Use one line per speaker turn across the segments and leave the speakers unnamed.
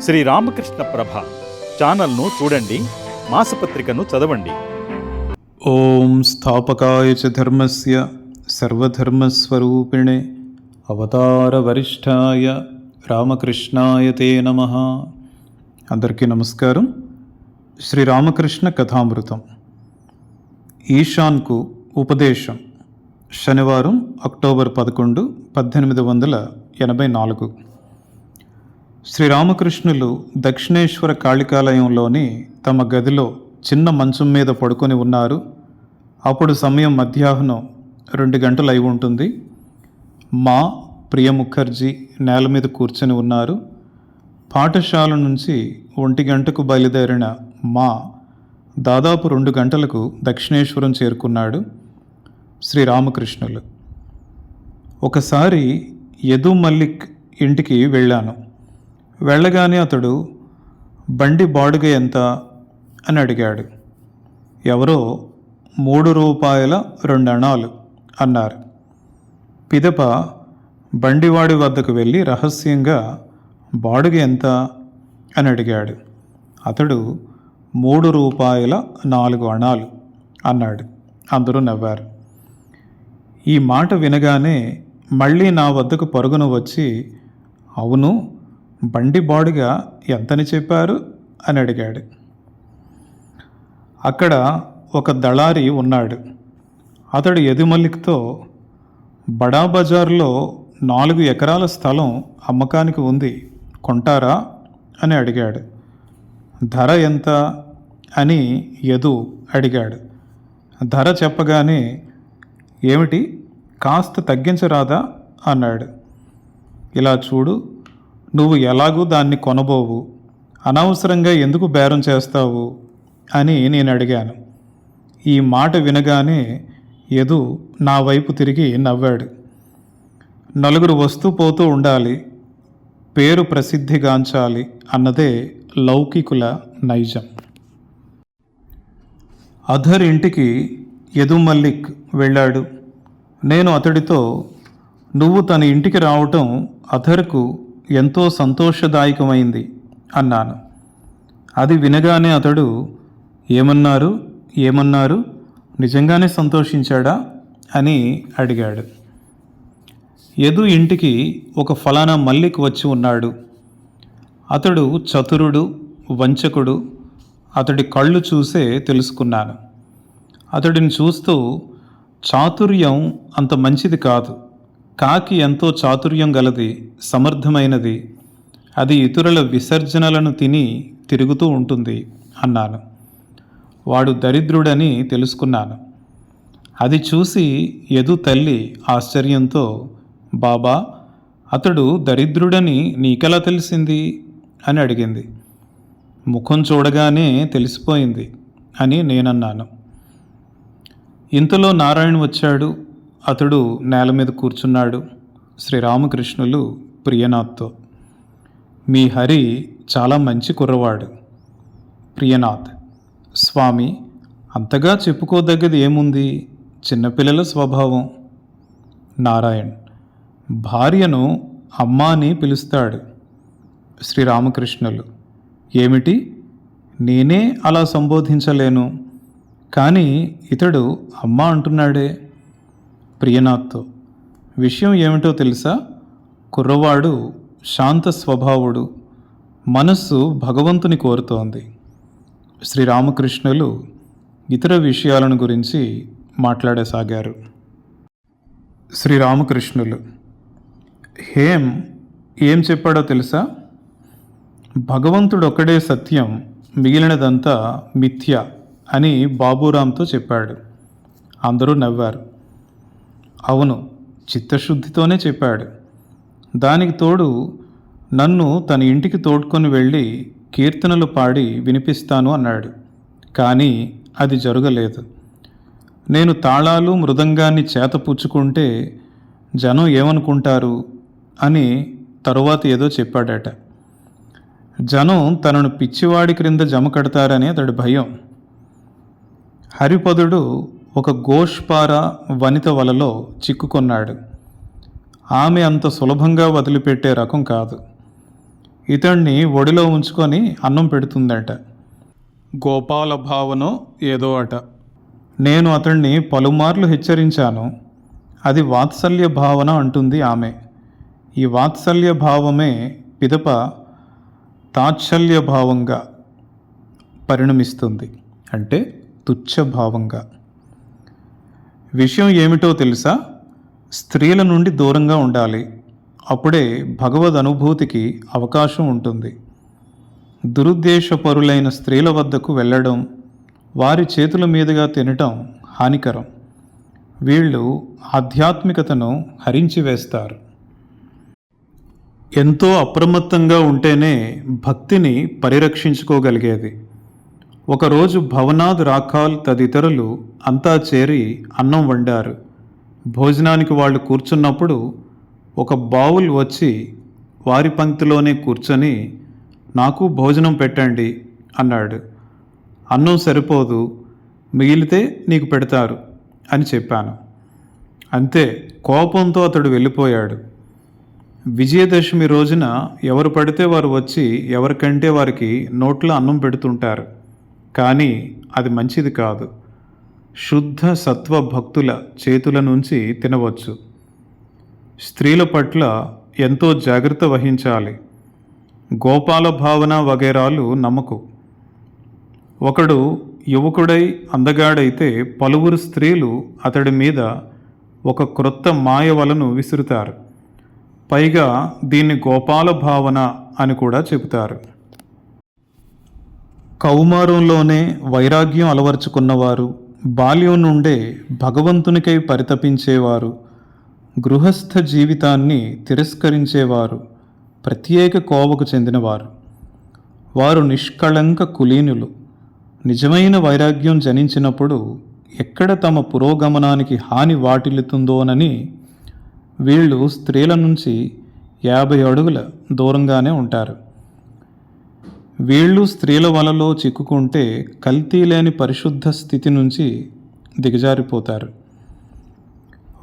శ్రీ రామకృష్ణ ప్రభ ఛానల్ను చూడండి మాసపత్రికను చదవండి.
ఓం స్థాపకాయ చ ధర్మస్య సర్వధర్మస్వరూపిణే అవతారవరిష్ఠాయ రామకృష్ణాయ తే నమ. అందరికీ నమస్కారం. శ్రీ రామకృష్ణ కథామృతం. ఈశాన్కు ఉపదేశం. శనివారం అక్టోబర్ పదకొండు పద్దెనిమిది వందల ఎనభై నాలుగు. శ్రీరామకృష్ణులు దక్షిణేశ్వర కాళికాలయంలోని తమ గదిలో చిన్న మంచం మీద పడుకొని ఉన్నారు. అప్పుడు సమయం మధ్యాహ్నం రెండు గంటలు అయి ఉంటుంది. మా ప్రియ ముఖర్జీ నేల మీద కూర్చొని ఉన్నారు. పాఠశాల నుంచి ఒంటి గంటకు బయలుదేరిన మా దాదాపు రెండు గంటలకు దక్షిణేశ్వరం చేరుకున్నాడు శ్రీరామకృష్ణులు. ఒకసారి యదు మల్లిక్ ఇంటికి వెళ్ళాను. వెళ్ళగానే అతడు బండి బాడుగ ఎంత? అని అడిగాడు. ఎవరో మూడు రూపాయల రెండు అణాలు అన్నారు. పిదప బండివాడి వద్దకు వెళ్ళి రహస్యంగా బాడుగ ఎంత? అని అడిగాడు. అతడు మూడు రూపాయల నాలుగు అణాలు అన్నాడు. అందరూ నవ్వారు. ఈ మాట వినగానే మళ్ళీ నా వద్దకు పరుగున వచ్చి అవును బండి బాడుగా ఎంతని చెప్పారు అని అడిగాడు. అక్కడ ఒక దళారి ఉన్నాడు. అతడు ఎదుమల్లిక్తో బడా బజార్లో నాలుగు ఎకరాల స్థలం అమ్మకానికి ఉంది కొంటారా? అని అడిగాడు. ధర ఎంత? అని యదు అడిగాడు. ధర చెప్పగానే ఏమిటి? కాస్త తగ్గించరాదా? అన్నాడు. ఇలా చూడు నువ్వు ఎలాగూ దాన్ని కొనబోవు. అనవసరంగా ఎందుకు బేరం చేస్తావు? అని నేను అడిగాను. ఈ మాట వినగానే యదు నా వైపు తిరిగి నవ్వాడు. నలుగురు వస్తూ పోతూ ఉండాలి. పేరు ప్రసిద్ధిగాంచాలి అన్నదే లౌకికుల నైజం. అధర్ ఇంటికి యదు మల్లిక్ వెళ్ళాడు. నేను అతడితో నువ్వు తన ఇంటికి రావటం అధర్కు ఎంతో సంతోషదాయకమైంది అన్నాను. అది వినగానే అతడు ఏమన్నారు? ఏమన్నారు? నిజంగానే సంతోషించాడా? అని అడిగాడు. యదు ఇంటికి ఒక ఫలానా మల్లిక్ వచ్చి ఉన్నాడు. అతడు చతురుడు వంచకుడు. అతడి కళ్ళు చూసే తెలుసుకున్నాను. అతడిని చూస్తూ చాతుర్యం అంత మంచిది కాదు. కాకి ఎంతో చాతుర్యం గలది సమర్థమైనది. అది ఇతరుల విసర్జనలను తిని తిరుగుతూ ఉంటుంది అన్నాను. వాడు దరిద్రుడని తెలుసుకున్నాను. అది చూసి యదు తల్లి ఆశ్చర్యంతో బాబా అతడు దరిద్రుడని నీకెలా తెలిసింది? అని అడిగింది. ముఖం చూడగానే తెలిసిపోయింది అని నేనన్నాను. ఇంతలో నారాయణ వచ్చాడు అతడు నేల మీద కూర్చున్నాడు. శ్రీరామకృష్ణులు ప్రియనాథ్తో మీ హరి చాలా మంచి కుర్రవాడు. ప్రియనాథ్ స్వామి అంతగా చెప్పుకోదగ్గది ఏముంది? చిన్నపిల్లల స్వభావం. నారాయణ్ భార్యను అమ్మా అని పిలుస్తాడు. శ్రీరామకృష్ణులు ఏమిటి? నేనే అలా సంబోధించలేను. కానీ ఇతడు అమ్మ అంటున్నాడే. ప్రియనాథ్తో. విషయం ఏమిటో తెలుసా? కుర్రవాడు శాంత స్వభావుడు. మనస్సు భగవంతుని కోరుతోంది. శ్రీరామకృష్ణులు ఇతర విషయాలను గురించి మాట్లాడసాగారు. శ్రీరామకృష్ణులు హేం ఏం చెప్పాడో తెలుసా? భగవంతుడు ఒక్కడే సత్యం మిగిలినదంతా మిథ్య అని బాబురాంతో చెప్పాడు. అందరూ నవ్వారు. అవును చిత్తశుద్ధితోనే చెప్పాడు. దానికి తోడు నన్ను తన ఇంటికి తోడ్కొని వెళ్ళి కీర్తనలు పాడి వినిపిస్తాను అన్నాడు. కానీ అది జరగలేదు. నేను తాళాలు మృదంగాన్ని చేతపుచ్చుకుంటే జనం ఏమనుకుంటారు అని తరువాత ఏదో చెప్పాడట. జనం తనను పిచ్చివాడి క్రింద జమ కడతారని అతడి భయం. హరిపదుడు ఒక గోష్పార వనిత వలలో చిక్కుకొన్నాడు. ఆమె అంత సులభంగా వదిలిపెట్టే రకం కాదు. ఇతన్ని ఒడిలో ఉంచుకొని అన్నం పెడుతుందట. గోపాల భావనో ఏదో అట. నేను అతన్ని పలుమార్లు హెచ్చరించాను. అది వాత్సల్య భావన అంటుంది ఆమె. ఈ వాత్సల్య భావమే పిదప తాత్సల్య భావంగా పరిణమిస్తుంది. అంటే తుచ్చ భావంగా. విషయం ఏమిటో తెలుసా? స్త్రీల నుండి దూరంగా ఉండాలి. అప్పుడే భగవద్ అనుభూతికి అవకాశం ఉంటుంది. దురుద్దేశపరులైన స్త్రీల వద్దకు వెళ్ళడం వారి చేతుల మీదుగా తినటం హానికరం. వీళ్ళు ఆధ్యాత్మికతను హరించి వేస్తారు. ఎంతో అప్రమత్తంగా ఉంటేనే భక్తిని పరిరక్షించుకోగలిగేది. ఒకరోజు భవనాథ్ రాఖాల్ తదితరులు అంతా చేరి అన్నం వండారు. భోజనానికి వాళ్ళు కూర్చున్నప్పుడు ఒక బావుల్ వచ్చి వారి పంక్తిలోనే కూర్చొని నాకు భోజనం పెట్టండి అన్నాడు. అన్నం సరిపోదు మిగిలితే నీకు పెడతారు అని చెప్పాను. అంతే కోపంతో అతడు వెళ్ళిపోయాడు. విజయదశమి రోజున ఎవరు పడితే వారు వచ్చి ఎవరికంటే వారికి నోట్లో అన్నం పెడుతుంటారు. కానీ అది మంచిది కాదు. శుద్ధ సత్వ భక్తుల చేతుల నుంచి తినవచ్చు. స్త్రీల పట్ల ఎంతో జాగ్రత్త వహించాలి. గోపాల భావన వగేరాలు నమ్మకు. ఒకడు యువకుడై అందగాడైతే పలువురు స్త్రీలు అతడి మీద ఒక క్రొత్త మాయ వలను విసురుతారు. పైగా దీన్ని గోపాల భావన అని కూడా చెబుతారు. కౌమారంలోనే వైరాగ్యం అలవర్చుకున్నవారు బాల్యం నుండే భగవంతునికై పరితపించేవారు గృహస్థ జీవితాన్ని తిరస్కరించేవారు ప్రత్యేక కోవకు చెందినవారు. వారు నిష్కళంక కులీనులు. నిజమైన వైరాగ్యం జనించినప్పుడు ఎక్కడ తమ పురోగమనానికి హాని వాటిల్లుతుందోనని వీళ్ళు స్త్రీల నుంచి యాభై అడుగుల దూరంగానే ఉంటారు. వీళ్ళు స్త్రీల వలలో చిక్కుకుంటే కల్తీ లేని పరిశుద్ధ స్థితి నుంచి దిగజారిపోతారు.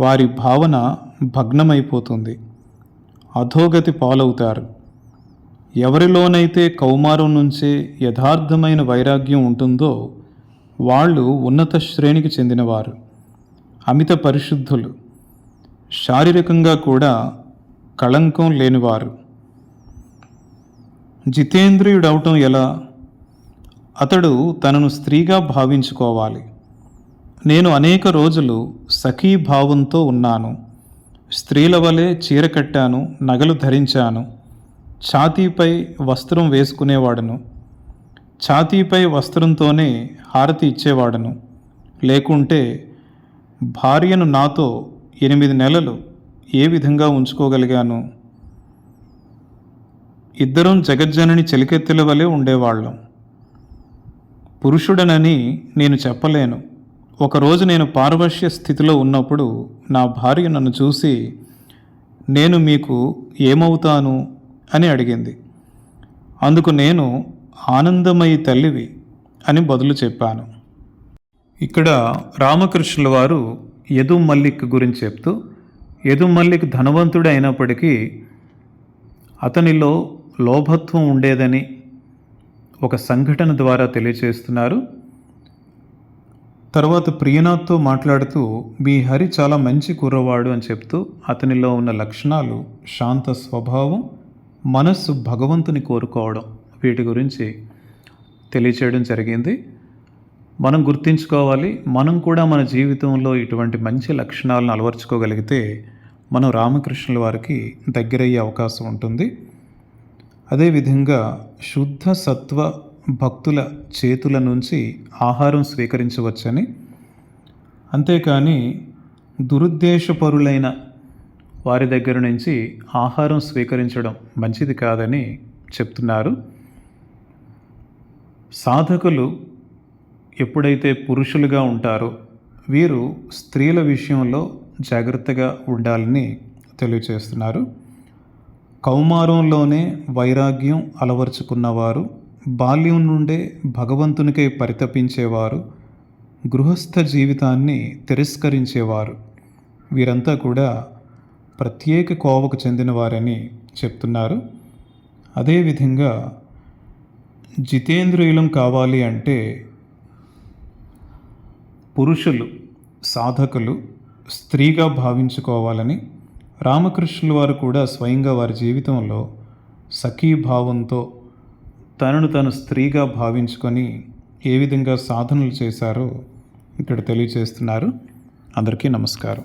వారి భావన భగ్నమైపోతుంది. అధోగతి పాలవుతారు. ఎవరిలోనైతే కౌమారం నుంచే యథార్థమైన వైరాగ్యం ఉంటుందో వాళ్ళు ఉన్నత శ్రేణికి చెందినవారు. అమిత పరిశుద్ధులు. శారీరకంగా కూడా కళంకం లేనివారు. జితేంద్రియుడవటం ఎలా? అతడు తనను స్త్రీగా భావించుకోవాలి. నేను అనేక రోజులు సఖీ భావంతో ఉన్నాను. స్త్రీల వలె చీర కట్టాను నగలు ధరించాను. ఛాతీపై వస్త్రం వేసుకునేవాడను. ఛాతీపై వస్త్రంతోనే హారతి ఇచ్చేవాడను. లేకుంటే భార్యను నాతో ఎనిమిది నెలలు ఏ విధంగా ఉంచుకోగలిగాను? ఇద్దరం జగజ్జనని చెలికెత్తెల వలె ఉండేవాళ్ళం. పురుషుడనని నేను చెప్పలేను. ఒకరోజు నేను పారవశ్య స్థితిలో ఉన్నప్పుడు నా భార్య నన్ను చూసి నేను మీకు ఏమవుతాను? అని అడిగింది. అందుకు నేను ఆనందమయి తల్లివి అని బదులు చెప్పాను. ఇక్కడ రామకృష్ణుల వారు యదు మల్లిక్ గురించి చెప్తూ యదు మల్లిక్ ధనవంతుడు అయినప్పటికీ అతనిలో లోభత్వం ఉండేదని ఒక సంఘటన ద్వారా తెలియచేస్తున్నారు. తర్వాత ప్రియనాథ్తో మాట్లాడుతూ మీ హరి చాలా మంచి కుర్రవాడు అని చెప్తూ అతనిలో ఉన్న లక్షణాలు శాంత స్వభావం మనస్సు భగవంతుని కోరుకోవడం వీటి గురించి తెలియచేయడం జరిగింది. మనం గుర్తించుకోవాలి మనం కూడా మన జీవితంలో ఇటువంటి మంచి లక్షణాలను అలవర్చుకోగలిగితే మనం రామకృష్ణుల వారికి దగ్గరయ్యే అవకాశం ఉంటుంది. అదేవిధంగా శుద్ధ సత్వ భక్తుల చేతుల నుంచి ఆహారం స్వీకరించవచ్చని. అంతేకాని దురుద్దేశపరులైన వారి దగ్గర నుంచి ఆహారం స్వీకరించడం మంచిది కాదని చెప్తున్నారు. సాధకులు ఎప్పుడైతే పురుషులుగా ఉంటారో వీరు స్త్రీల విషయంలో జాగ్రత్తగా ఉండాలని తెలియచేస్తున్నారు. కౌమారంలోనే వైరాగ్యం అలవర్చుకున్నవారు బాల్యం నుండే భగవంతునికై పరితపించేవారు గృహస్థ జీవితాన్ని తిరస్కరించేవారు. వీరంతా కూడా ప్రత్యేక కోవకు చెందినవారని చెప్తున్నారు. అదేవిధంగా జితేంద్రియులం కావాలి అంటే పురుషులు సాధకులు స్త్రీగా భావించుకోవాలని రామకృష్ణుల వారు కూడా స్వయంగా వారి జీవితంలో సఖీభావంతో తనను తను స్త్రీగా భావించుకొని ఏ విధంగా సాధనలు చేశారో ఇక్కడ తెలియచేస్తున్నారు అందరికీ నమస్కారం.